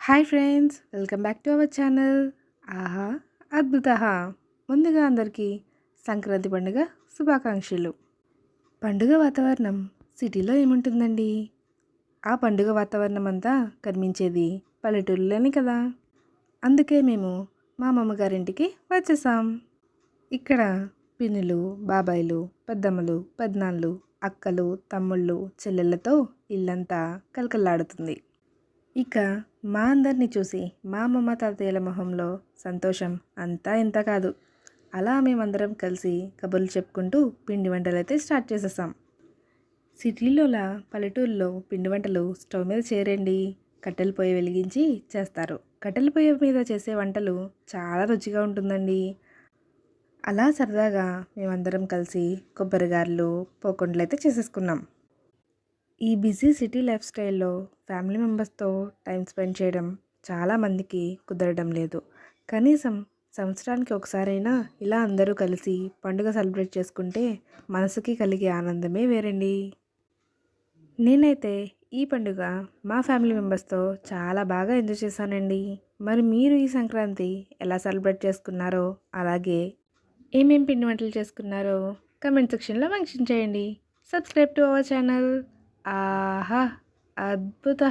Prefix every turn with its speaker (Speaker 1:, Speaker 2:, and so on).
Speaker 1: Hi friends welcome back to our channel. ఆహా అద్భుత ముందుగా అందరికీ సంక్రాంతి పండుగ శుభాకాంక్షలు. పండుగ వాతావరణం సిటీలో ఏముంటుందండి? ఆ పండుగ వాతావరణం అంతా కనిపించేది పల్లెటూరులోనే కదా. అందుకే మేము మా అమ్మమ్మగారింటికి వచ్చేసాం. ఇక్కడ పిన్నులు బాబాయిలు పెద్దమ్మలు పెద్దనాళ్ళు అక్కలు తమ్ముళ్ళు చెల్లెళ్ళతో ఇల్లంతా కలకల్లాడుతుంది ఇక మా అందరినీ చూసి మా అమ్మమ్మ తాతయ్యల మొహంలో సంతోషం అంతా ఇంత కాదు. అలా మేమందరం కలిసి కబుర్లు చెప్పుకుంటూ పిండి వంటలు అయితే స్టార్ట్ చేసేసాం. సిటీలోలా పల్లెటూరులో పిండి వంటలు స్టవ్ మీద చేరండి కట్టెల పొయ్యి వెలిగించి చేస్తారు. కట్టెల పొయ్యి మీద చేసే వంటలు చాలా రుచిగా ఉంటుందండి. అలా సరదాగా మేమందరం కలిసి కొబ్బరిగారులు పోకుండలు అయితే చేసేసుకున్నాం. ఈ బిజీ సిటీ లైఫ్ స్టైల్లో ఫ్యామిలీ మెంబర్స్తో టైం స్పెండ్ చేయడం చాలామందికి కుదరడం లేదు. కనీసం సంవత్సరానికి ఒకసారైనా ఇలా అందరూ కలిసి పండుగ సెలబ్రేట్ చేసుకుంటే మనసుకి కలిగే ఆనందమే వేరండి. నేనైతే ఈ పండుగ మా ఫ్యామిలీ మెంబర్స్తో చాలా బాగా ఎంజాయ్ చేశానండి. మరి మీరు ఈ సంక్రాంతి ఎలా సెలబ్రేట్ చేసుకున్నారో అలాగే ఏమేం పిండి వంటలు చేసుకున్నారో కమెంట్ సెక్షన్లో మెన్షన్ చేయండి. Subscribe to our channel. ఆహా అద్భుత